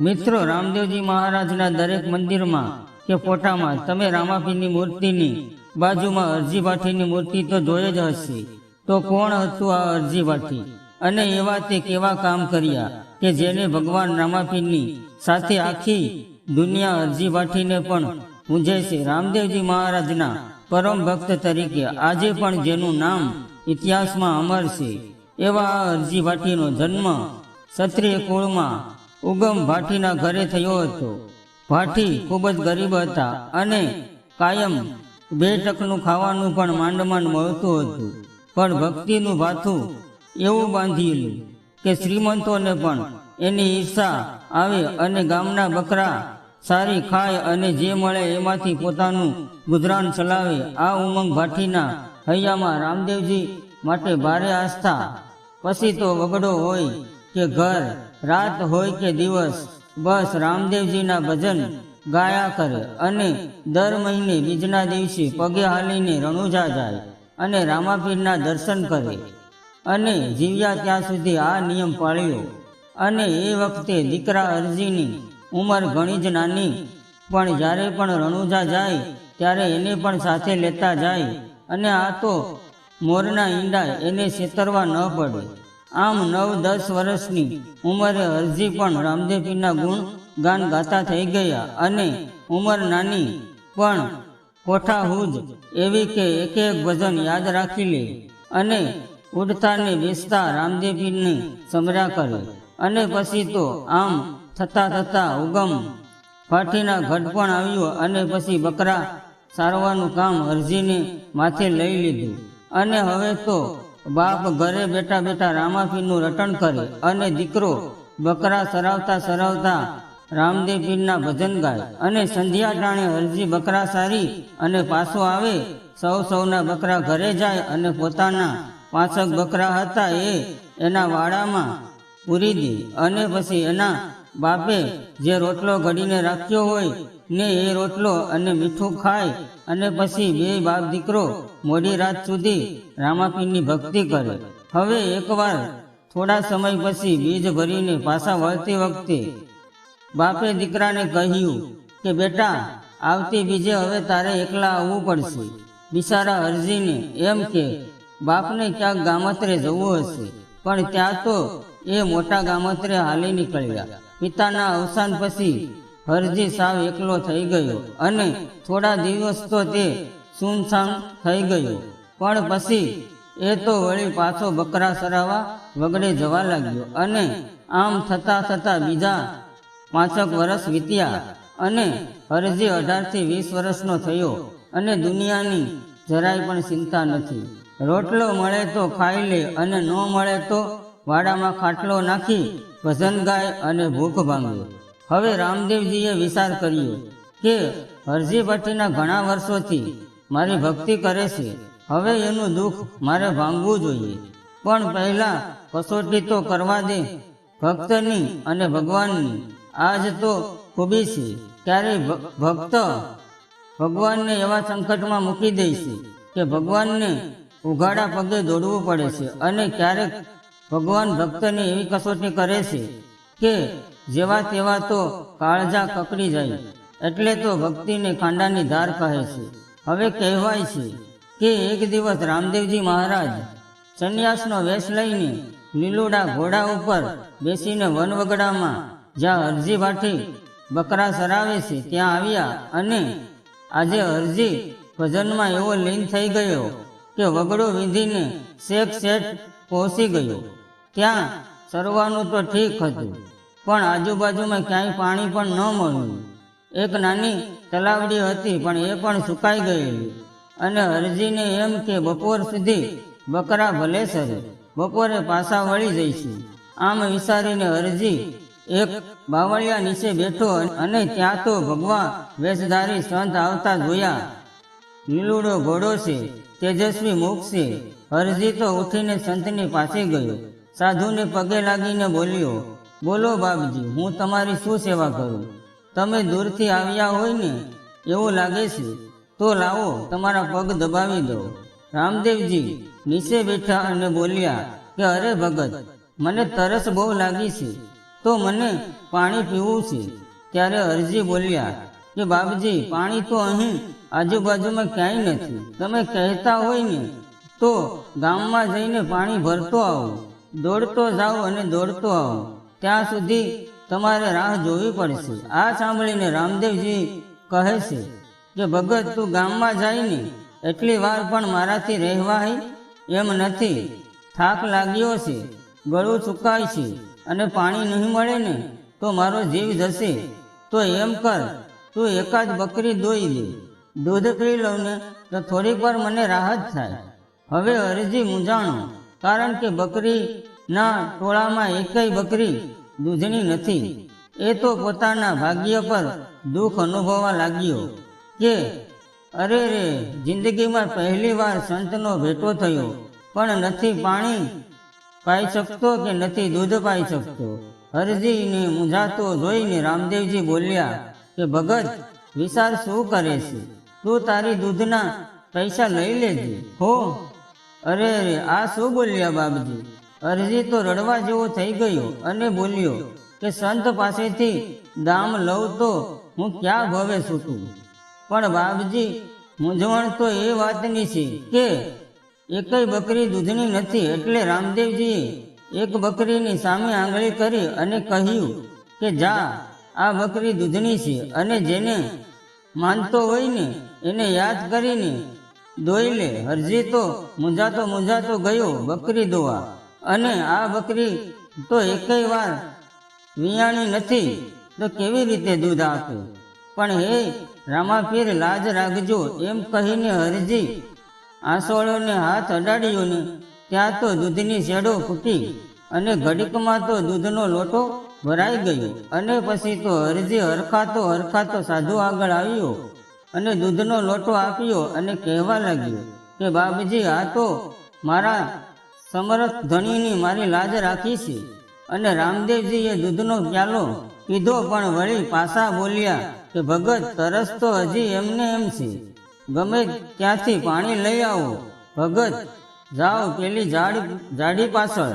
મિત્રો, રામદેવજી મહારાજના દરેક મંદિરમાં કે ફોટામાં તમે રામાપીની મૂર્તિની બાજુમાં અરજી ભાટીની મૂર્તિ તો જોઈ જ હશે. તો કોણ હતું આ અરજી ભાટી અને એવા તે કેવા કામ કર્યા કે જેને ભગવાન રામાપીની સાથે આખી દુનિયા અરજી ભાટીને પણ પૂજે છે? રામદેવજી મહારાજના પરમ ભક્ત તરીકે આજે પણ જેનું નામ ઇતિહાસમાં અમર છે, એવા અરજી ભાટીનો જન્મ ક્ષત્રિય કુળમાં ઉગમ ભાટીના ઘરે થયો હતો. ભાટી ખૂબ જ ગરીબ હતા અને કાયમ બે ટકનું ખાવાનું પણ માંડ માંડ મળતું હતું. પણ ભક્તિનું ભાથું એવું બાંધેલું કે શ્રીમંતોને પણ એની ઈર્ષા આવે અને ગામના બકરા સારી ખાય અને જે મળે એમાંથી પોતાનું ગુજરાન ચલાવે. આ ઉમંગ ભાટીના હૈયામાં રામદેવજી માટે ભારે આસ્થા. પછી તો વગડો હોય કે ઘર, રાત હોય કે દિવસ, બસ રામદેવજીના ભજન ગાયા કરે અને દર મહિને બીજના દિવસે પગે હાલીને રણુજા જાય અને રામાપીરના દર્શન કરે અને જીવ્યા ત્યાં સુધી આ નિયમ પાળ્યો. અને એ વખતે દીકરા અરજીની ઉંમર ઘણી જ નાની, પણ જ્યારે પણ રણુજા જાય, ત્યારે એને પણ સાથે લેતા જાય અને આ તો મોરના ઈંડા એને છેતરવા ન પડે. આમ નવ, દસ વર્ષની ઉંમરે અરજી પણ રામદેવપીરના ગુણ ગાન ગાતા થઈ ગયા અને ઉંમર નાની પણ કોઠા હુજ એવી કે એક એક ભજન યાદ રાખી લે અને ઉડતા ને બેસતા રામદેવપીરને સમર્યા કરે. અને પછી તો આમ થતા થતા ઉગમ ફાટીના ઘટ પણ આવ્યો અને પછી બકરા સારવાનું કામ અરજીને માથે લઈ લીધું. અને હવે તો બાપ ઘરે બેઠા બેઠા રામાપીરનું રટણ કરે અને દીકરો બકરા સરાવતા સરાવતા રામદેવ પીરના ભજન ગાય અને સંધ્યા ટાણે હરજી બકરા સારી અને પાછો આવે, સૌ સૌના બકરા ઘરે જાય અને પોતાના પાછક બકરા હતા એ એના વાડામાં પૂરી દે અને પછી એના બાપે જે રોટલો ઘડીને રાખ્યો હોય ને એ રોટલો અને મીઠું ખાય અને પછી બે બાપ દીકરો મોડી રાત સુધી રામાપીરની ભક્તિ કરે. હવે એકવાર થોડા સમય પછી બીજ ભરીને પાછા વળતી વખતે બાપે દીકરાને કહ્યું કે, બેટા, આવતી બીજે હવે તારે એકલા આવવું પડશે. બિચારા અરજીને એમ કે, બાપને ક્યાંક ગામત્રે જવું હશે. પણ ત્યાં તો એ મોટા ગામત્રે હાલી નીકળ્યા. પિતાના અવસાન પછી હરજી સાવ એકલો થઈ ગયો અને થોડા દિવસ તો તે સુનસાન થઈ ગયો. પણ પછી એ તો વળી પાછો બકરા સરાવા વગડે જવા લાગ્યો અને આમ થતા થતા બીજા પાંચક વર્ષ વીત્યા અને હરજી અઢારથી વીસ વર્ષનો થયો અને દુનિયાની જરાય પણ ચિંતા નથી. રોટલો મળે તો ખાઈ લે અને ન મળે તો વાડામાં ખાટલો નાખી ભજન ગાય અને ભૂખ ભાંગે. હવે રામદેવજીએ વિચાર કર્યો કે હરજી ભટ્ટીના ઘણા વર્ષોથી મારી ભક્તિ કરે છે. હવે એનું દુઃખ મારે ભાંગવું જોઈએ. પણ પહેલા કસોટી તો કરવા દે. ભક્તની અને ભગવાનની આજ તો ખૂબી છે. ત્યારે ભક્ત ભગવાનને એવા સંકટમાં મૂકી દે છે કે ભગવાનને ઉઘાડા પગે દોડવું પડે છે અને ક્યારેક ભગવાન ભક્તની એવી કસોટી કરે છે કે જેવા તેવા તો કાળજા કકડી જાય, એટલે તો ભક્તિને ખાંડાની ધાર કહે છે. હવે કહેવાય છે કે એક દિવસ રામદેવજી મહારાજ સંન્યાસનો વેશ લઈને લીલુડા ઘોડા ઉપર બેસીને વનવગડામાં જ્યાં અરજી ભાઠી બકરા સરાવે છે, ત્યાં આવ્યા અને આજે અરજી ભજનમાં એવો લીન થઈ ગયો કે વગડો વિંધીને શેખ શેઠ પહોંચી ગયો. ત્યાં સરવાનું તો ઠીક હતું. પણ આજુબાજુમાં ક્યાંય પાણી પણ ન મળ્યું. એક નાની તલાવડી હતી, પણ એ પણ સુકાઈ ગયેલી અને અરજીને એમ કે બપોર સુધી બકરા ભલે સરે, બપોરે પાછા વળી જઈશું. આમ વિચારીને અરજી એક બાવળિયા નીચે બેઠો અને ત્યાં તો ભગવાન વેશધારી સંત આવતા જોયા. લીલુડો ઘોડો છે, તેજસ્વી મુખ છે. હરજી તો ઉઠીને સંતની પાસે ગયો. સાધુને પગે લાગીને બોલ્યો, બોલો બાપજી, હું તમારી શું સેવા કરું? તમે દૂરથી આવ્યા હોય ને, એવું લાગે છે, તો લાવો, તમારા પગ દબાવી દો. રામદેવજી નીચે બેઠા અને બોલ્યા, કે અરે ભગત, મને તરસ બહુ લાગી છે, તો મને પાણી પીવું છે. ત્યારે અરજી બોલ્યા, કે બાપજી, પાણી તો અહીં આજુબાજુમાં ક્યાંય નથી. તમે કહેતા હોય ને, તો ગામમાં જઈને પાણી ભરતો આવો. દોડતો જાઓ અને દોડતો આવો. ત્યાં સુધી તમારે રાહ જોવી પડશે. આ સાંભળીને રામદેવજી કહે છે કે, ભગત, તું ગામમાં જાય ને એટલી વાર પણ મારાથી રહેવાય એમ નથી. થાક લાગ્યો છે, ગળું સુકાય છે અને પાણી નહીં મળે ને તો મારો જીવ જશે. તો એમ કર, તું એકાદ બકરી દોઈ દે. દૂધ પી લઉં ને તો થોડીક વાર મને રાહત થાય. હવે અરજી મૂંઝાણો. કારણ કે બકરીના ટોળામાં એકેય બકરી દૂધની નથી. એ તો પોતાના ભાગ્ય પર દુઃખ અનુભવવા લાગ્યો કે, અરે રે, જિંદગીમાં પહેલી વાર સંતનો ભેટો થયો, પણ નથી પાણી પાઈ શકતો કે નથી દૂધ પાઈ શકતો? હરજીને મૂંઝાતો જોઈને રામદેવજી બોલ્યા કે, ભગત વિચાર શું કરે છે? તું તારી દૂધના પૈસા લઈ લેજે. હો અરે અરે, આ શું બોલ્યા બાપજી? અરજી તો રડવા જેવો થઈ ગયો અને બોલ્યો કે સંત પાસેથી દામ લઉં તો હું ક્યાં ભવે છૂટું? પણ બાપજી, મૂંઝવણ તો એ વાતની છે કે એકય બકરી દૂધની નથી એટલે રામદેવજીએ એક બકરીની સામે આંગળી કરી અને કહ્યું કે જા, આ બકરી દૂધની છે અને જેને માનતો હોય ને એને યાદ કરીને દોઈ લે, હરજી તો મૂંઝાતો મૂંઝાતો ગયો બકરી દોવા. અને આ બકરી તો એકય વાર વિયાણી નથી, તો કેવી રીતે દૂધ આપે? પણ હે રામાપીર લાજ રાખજો, એમ કહીને હરજી. આસોળોને હાથ અડાડ્યો ને, ત્યાં તો દૂધની શેડો ફૂટી અને ઘડીકમાં તો દૂધનો લોટો ભરાઈ ગયો. અને પછી તો હરજી હરખાતો હરખાતો સાધુ આગળ આવ્યો. અને દૂધનો લોટો આપ્યો અને કહેવા લાગ્યો કે, બાપજી, આ તો મારા સમરથ ધણીની મારી લાજ રાખી છે. અને રામદેવજીએ દૂધનો પ્યાલો પીધો, પણ વળી પાછા બોલ્યા કે, ભગત, તરસ તો હજી એમને એમ છે. ગમે ત્યાંથી પાણી લઈ આવો. ભગત, જાઓ પેલી ઝાડ, ઝાડી પાછળ.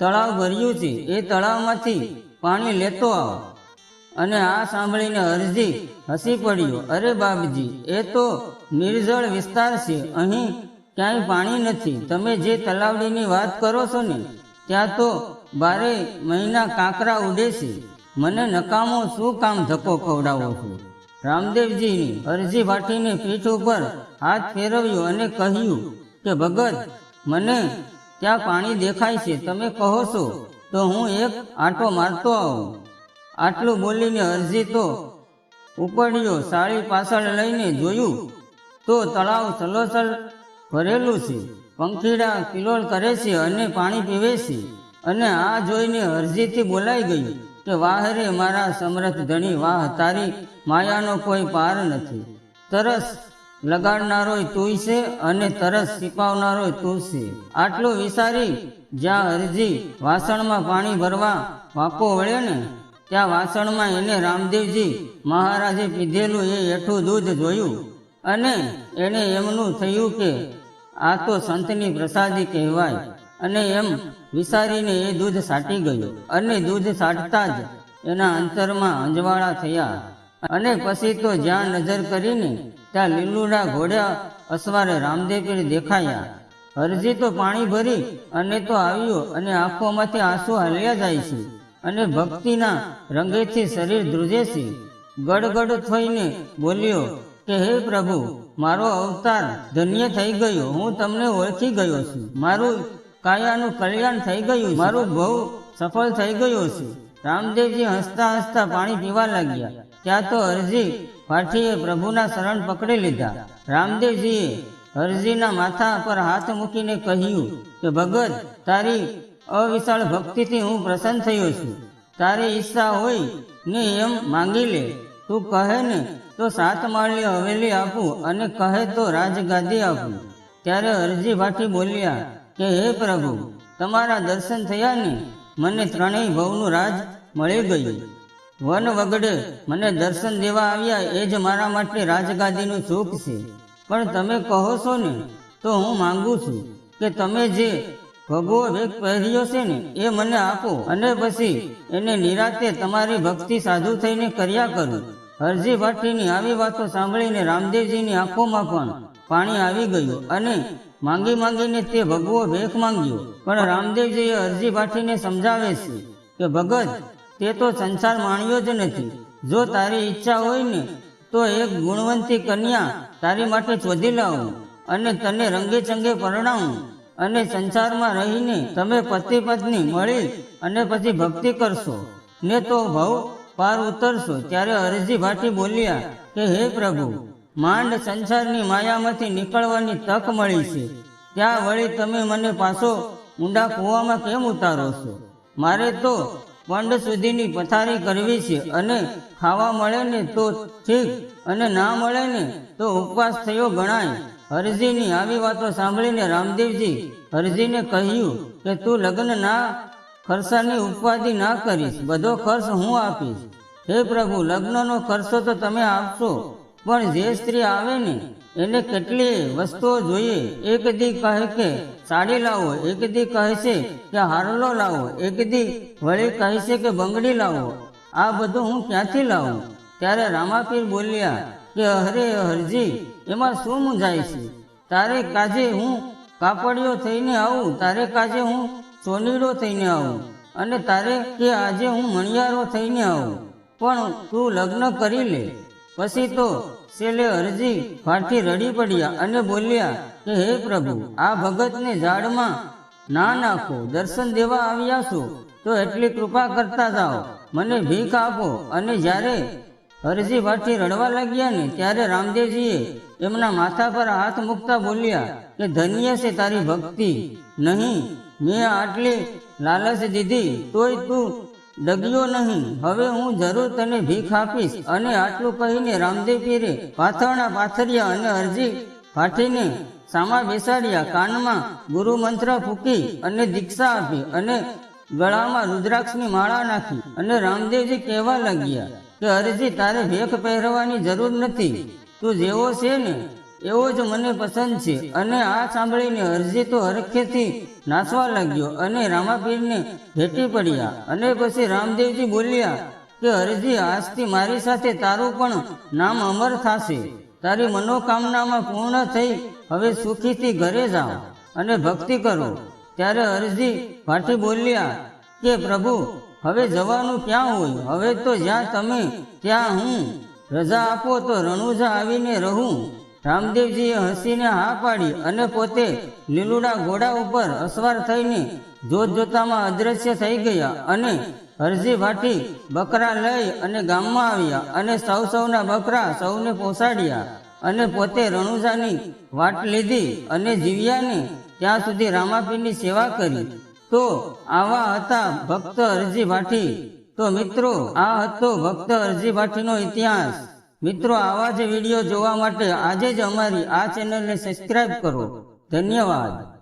તળાવ ભર્યું છે. એ તળાવમાંથી પાણી લેતો આવો. અને આ સાંભળીને અરજી હસી પડ્યો. અરે બાપજી, એ તો નિર્જળ વિસ્તાર છે. અહીં ક્યાંય પાણી નથી. તમે જે તલાવડીની વાત કરો છો ને, ત્યાં તો બારે મહિના કાંકરા ઉડે છે. મને નકામો શું કામ ધક્કો ખવડાવો છો? રામદેવજીની અરજી ભાટીને પીઠ ઉપર હાથ ફેરવ્યો અને કહ્યું કે, ભગત, મને ત્યાં પાણી દેખાય છે. તમે કહો છો તો હું એક આંટો મારતો આવું. આટલું બોલીને અરજી તો ઉપડ્યો સાડી પાછળ લઈને જોયું. તો તળાવ સલોસલ ભરેલું છે. પંખીડા કિલોલ કરે છે અને પાણી પીવે છે. અને આ જોઈને અરજીથી બોલાઈ ગયું કે વાહરે મારા સમરથ ધણી વાહ તારી માયાનો કોઈ પાર નથી. તરસ લગાડનારોય તું છે અને તરસ સિપાવનારોય તું છે. આટલું વિચારી જ્યાં અરજી વાસણમાં પાણી ભરવા વાપો વળે ને ત્યાં વાસણમાં એને રામદેવજી મહારાજે પીધેલું એ એઠું દૂધ જોયું અને એને એમનું થયું કે આ તો સંતની પ્રસાદી કહેવાય. અને એમ વિચારીને એ દૂધ સાટી ગયું. અને દૂધ સાટતા જ એના અંતરમાં અંજવાળા થયા. અને પછી તો જ્યાં નજર કરીને ત્યાં લીલુડા ઘોડા અસવારે રામદેવપીર દેખાયા. હરજી તો પાણી ભરી અને તો આવ્યો અને આંખોમાંથી આંસુ હાલ્યા જાય છે. અને ભક્તિના રંગેથી શરીર ધ્રુજે ગડગડ થઈને બોલ્યો કે, હે પ્રભુ, મારો અવતાર ધન્ય થઈ ગયો. હું તમને ઓળખી ગયો છું. મારું કાયાનું કલ્યાણ થઈ ગયું મારું બહુ સફળ થઈ ગયું છે. રામદેવજી હસતા હસતા પાણી પીવા લાગ્યા. ત્યાં તો હરજી ભાઠીએ પ્રભુના શરણ પકડી લીધા. રામદેવજીએ હરજીના માથા પર હાથ મૂકીને કહ્યું કે, ભગત, તારી અવિશાળ ભક્તિથી હું પ્રસન્ન થયો છું. તારી ઈચ્છા હોય ને એમ માંગી લે. તું કહે ને તો સાત માળની હવેલી આપું અને કહે તો રાજગાદી આપું. ત્યારે અરજી ભાટી બોલ્યા કે, હે પ્રભુ, તમારા દર્શન થયા ને મને ત્રણેય ભવનું રાજ મળી ગયું. વન વગડે મને દર્શન દેવા આવ્યા એ જ મારા માટે રાજગાદીનું સુખ છે. પણ તમે કહો છો ને તો હું માંગુ છું કે તમે જે ભગવો એક પહેર્યો છે ને, એ મને આપો. અને પછી એને નિરાતે તમારી ભક્તિ સાધુ થઈને કર્યા કરું. હરજી ભાટીની આવી વાતો સાંભળીને રામદેવજીની આંખોમાં પણ પાણી આવી ગયું અને માંગી માંગીને તે ભગવો ભેખ માંગ્યો. પણ રામદેવજીએ હરજી ભાટીને સમજાવે છે કે, ભગત, તે તો સંસાર માણ્યો જ નથી. જો તારી ઈચ્છા હોય ને, તો એક ગુણવંતી કન્યા તારી માટે શોધી લાવું અને તને રંગે ચંગે પરણાવું. અને સંસારમાં રહીને તમે પતિ પત્ની મળી અને પછી ભક્તિ કરશો. ને તો ભવ પાર ઉતરશો. ત્યારે અરજી ભાટી બોલ્યા કે, હે પ્રભુ, માંડ સંસારની માયામાંથી નીકળવાની તક મળી છે. ત્યાં વળી તમે મને પાછો ઊંડા કૂવામાં કેમ ઉતારો છો? મારે તો પંડ સુધીની પથારી કરવી છે અને ખાવા મળે ને તો ઠીક અને ના મળે ને તો ઉપવાસ થયો ગણાય. હરજીની આવી વાતો સાંભળીને રામદેવજી હરજીને કહ્યું કે તું લગ્ન ના ખર્ચાની ઉપાધિ ના કરીશ, બધો ખર્ચ હું આપીશ. હે પ્રભુ, લગ્નનો ખર્ચો તો તમે આપશો, પણ જે સ્ત્રી આવે ને, એને કેટલી વસ્તુઓ જોઈએ. એક દી કહે કે સાડી લાવો, એક દી કહે છે કે હારલો લાવો, એક દી વળી કહે છે કે બંગડી લાવો. આ બધું હું ક્યાંથી લાવું? ત્યારે રામાપીર બોલ્યા કે અરે હરજી, એમાં શું મૂંઝાય છે? તારે કાજે હું કાપડિયો થઈને આવું, તારે કાજે હું સોનીડો થઈને આવું, અને તારે કે આજે હું મણિયારો થઈને આવું. પણ તું લગ્ન કરી લે. પછી તો છેલ્લે અરજી ફાટી રડી પડ્યા અને બોલ્યા કે હે પ્રભુ, આ ભગતને ઝાડમાં ના નાખો, દર્શન દેવા આવ્યા છો, તો એટલી કૃપા કરતા જાઓ. મને ભીખ આપો, અને જ્યારે હરજી ભાટી રડવા લાગ્યા ને ત્યારે રામદેવજીએ એમના માથા પર હાથ મૂકતા બોલ્યા કે ધન્ય છે તારી ભક્તિ. નહીં, મેં આટલી લાલચ દીધી તોય તું ડગ્યો નહીં. હવે હું જરૂર તને ભીખ આપીશ અને આટલું કહીને રામદેવ પીરે પાથરણા પાથર્યા અને અરજી ભાઠીને સામા બેસાડ્યા, કાનમાં ગુરુ મંત્ર ફૂકી અને દીક્ષા આપી અને ગળામાં રુદ્રાક્ષની માળા નાખી અને રામદેવજી કહેવા લાગ્યા કે હરજી તારે ભેખ પહેરવાની જરૂર નથી. તું જેવો છે ને, એવો જ મને પસંદ છે. અને આ સાંભળીને અરજી તો હરખેથી નાસવા લાગ્યો અને રામાપીરને ભેટી પડ્યા. અને પછી રામદેવજી બોલ્યા કે અરજી આજથી મારી સાથે તારું પણ નામ અમર થશે. તારી મનોકામનામાં પૂર્ણ થઈ, હવે સુખીથી ઘરે જાઓ અને ભક્તિ કરો. ત્યારે અરજી ભાટી બોલ્યા કે પ્રભુ હવે જવાનું ક્યાં હોય? હવે તો જ્યાં તમે, ત્યાં હું. રજા આપો તો રણુજા આવીને રહું. રામદેવજીએ હસીને હા પાડી અને પોતે લીલુડા ઘોડા ઉપર અસવાર થઈને જોત જોતામાં અદ્રશ્ય થઈ ગયા અને હરજી ભાટી બકરા લઈ અને ગામમાં આવ્યા અને સૌ સૌના બકરા સૌને પોસાડ્યા અને પોતે રણુજાની વાટ લીધી અને જીવ્યાને ત્યાં સુધી રામાપીની સેવા કરી. તો આવા હતા ભક્ત અરજી ભાટી તો મિત્રો, આ હતો ભક્ત અરજી ભાટીનો ઇતિહાસ. મિત્રો, આવા જ વીડિયો જોવા માટે આજે જ અમારી આ ચેનલને સબસ્ક્રાઇબ કરો. ધન્યવાદ.